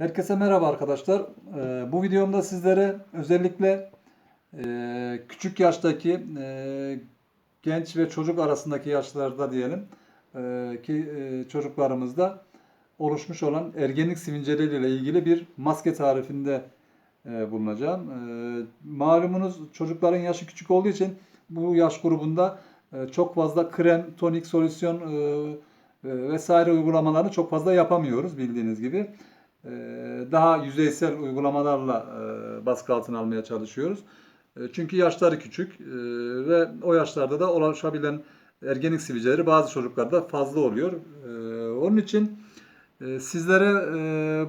Herkese merhaba arkadaşlar. Ee, bu videomda sizlere özellikle e, küçük yaştaki e, genç ve çocuk arasındaki yaşlarda diyelim e, ki çocuklarımızda oluşmuş olan ergenlik sivilceleriyle ilgili bir maske tarifinde bulunacağım. Malumunuz çocukların yaşı küçük olduğu için bu yaş grubunda çok fazla krem, tonik, solüsyon vesaire uygulamalarını çok fazla yapamıyoruz bildiğiniz gibi. E, daha yüzeysel uygulamalarla e, baskı altına almaya çalışıyoruz. E, Çünkü yaşları küçük e, ve o yaşlarda da ulaşabilen ergenlik sivilceleri bazı çocuklarda fazla oluyor. E, Onun için e, sizlere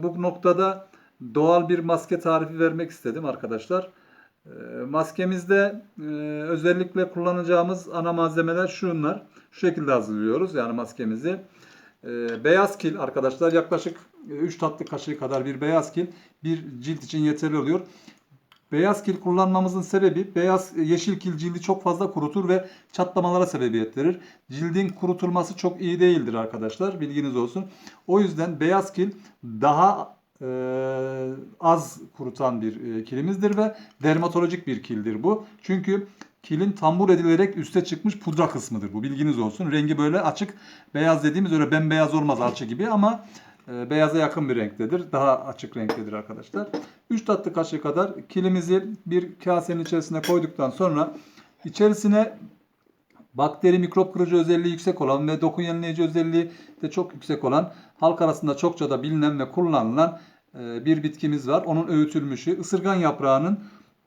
bu noktada doğal bir maske tarifi vermek istedim arkadaşlar. Maskemizde özellikle kullanacağımız ana malzemeler şunlar. Şu şekilde hazırlıyoruz yani maskemizi. E, Beyaz kil arkadaşlar yaklaşık 3 tatlı kaşığı kadar bir beyaz kil bir cilt için yeterli oluyor. Beyaz kil kullanmamızın sebebi beyaz yeşil kil cildi çok fazla kurutur ve çatlamalara sebebiyet verir. Cildin kurutulması çok iyi değildir arkadaşlar. Bilginiz olsun. O yüzden beyaz kil daha e, az kurutan bir e, kilimizdir ve dermatolojik bir kildir bu. Çünkü kilin tambur edilerek üste çıkmış pudra kısmıdır bu. Bilginiz olsun. Rengi böyle açık beyaz dediğimiz öyle bembeyaz olmaz alçı gibi ama e, beyaza yakın bir renktedir. Daha açık renktedir arkadaşlar. 3 tatlı kaşığı kadar kilimizi bir kasenin içerisine koyduktan sonra içerisine bakteri mikrop kırıcı özelliği yüksek olan ve doku yenileyici özelliği de çok yüksek olan halk arasında çokça da bilinen ve kullanılan e, bir bitkimiz var. Onun öğütülmüşü ısırgan yaprağının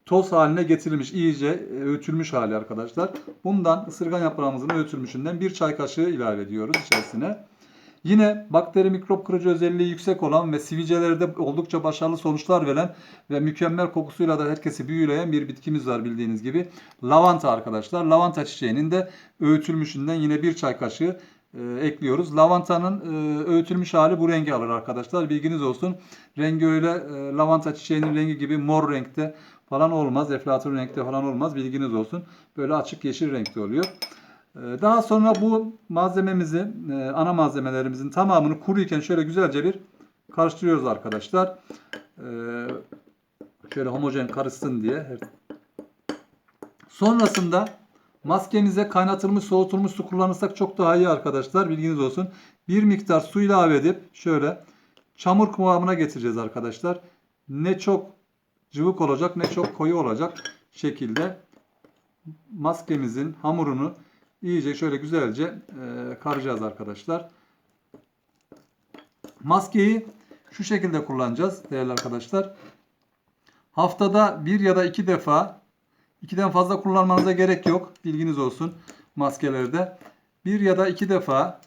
toz haline getirilmiş iyice e, öğütülmüş hali arkadaşlar. Bundan ısırgan yaprağımızın öğütülmüşünden bir çay kaşığı ilave ediyoruz içerisine. Yine bakteri mikrop kırıcı özelliği yüksek olan ve sivilcelerde oldukça başarılı sonuçlar veren ve mükemmel kokusuyla da herkesi büyüleyen bir bitkimiz var bildiğiniz gibi. Lavanta arkadaşlar. Lavanta çiçeğinin de öğütülmüşünden yine bir çay kaşığı e, ekliyoruz. Lavantanın e, öğütülmüş hali bu rengi alır arkadaşlar. Bilginiz olsun. Rengi öyle e, lavanta çiçeğinin rengi gibi mor renkte falan olmaz. Eflatun renkte falan olmaz. Bilginiz olsun. Böyle açık yeşil renkte oluyor. Ee, Daha sonra bu malzememizi, e, ana malzemelerimizin tamamını kuruyken şöyle güzelce bir karıştırıyoruz arkadaşlar. Ee, Şöyle homojen karışsın diye. Sonrasında maskemize kaynatılmış, soğutulmuş su kullanırsak çok daha iyi arkadaşlar. Bilginiz olsun. Bir miktar su ilave edip şöyle çamur kıvamına getireceğiz arkadaşlar. Ne çok cıvık olacak ne çok koyu olacak şekilde maskemizin hamurunu iyice şöyle güzelce e, karacağız arkadaşlar. Maskeyi şu şekilde kullanacağız değerli arkadaşlar. Haftada bir ya da iki defa, ikiden fazla kullanmanıza gerek yok. Bilginiz olsun maskelerde. Bir ya da iki defa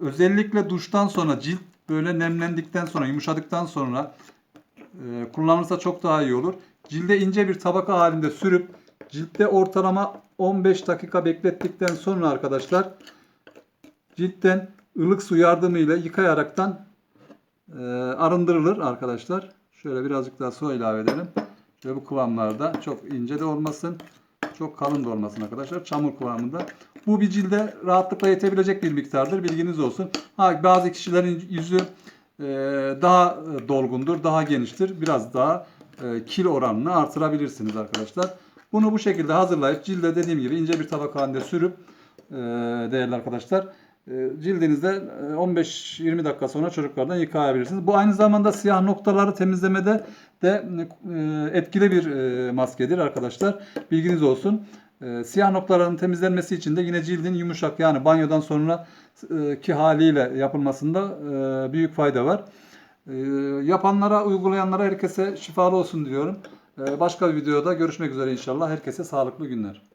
özellikle duştan sonra cilt böyle nemlendikten sonra, yumuşadıktan sonra e, çok daha iyi olur. Cilde ince bir tabaka halinde sürüp ciltte ortalama 15 dakika beklettikten sonra arkadaşlar ciltten ılık su yardımıyla yıkayaraktan e, arındırılır arkadaşlar. Şöyle birazcık daha su ilave edelim. Şöyle bu kıvamlarda çok ince de olmasın, çok kalın da olmasın arkadaşlar. Çamur kıvamında. Bu bir cilde rahatlıkla yetebilecek bir miktardır. Bilginiz olsun. Ha, bazı kişilerin yüzü daha dolgundur, daha geniştir. Biraz daha e, kil oranını artırabilirsiniz arkadaşlar. Bunu bu şekilde hazırlayıp cilde dediğim gibi ince bir tabak halinde sürüp e, değerli arkadaşlar e, cildinizde e, 15-20 dakika sonra çocuklardan yıkayabilirsiniz. Bu aynı zamanda siyah noktaları temizlemede de e, etkili bir e, maskedir arkadaşlar. Bilginiz olsun. E, siyah noktaların temizlenmesi için de yine cildin yumuşak yani banyodan sonra e, ki haliyle yapılmasında e, büyük fayda var. E, yapanlara, uygulayanlara herkese şifalı olsun diyorum. Ee, Başka bir videoda görüşmek üzere inşallah. Herkese sağlıklı günler.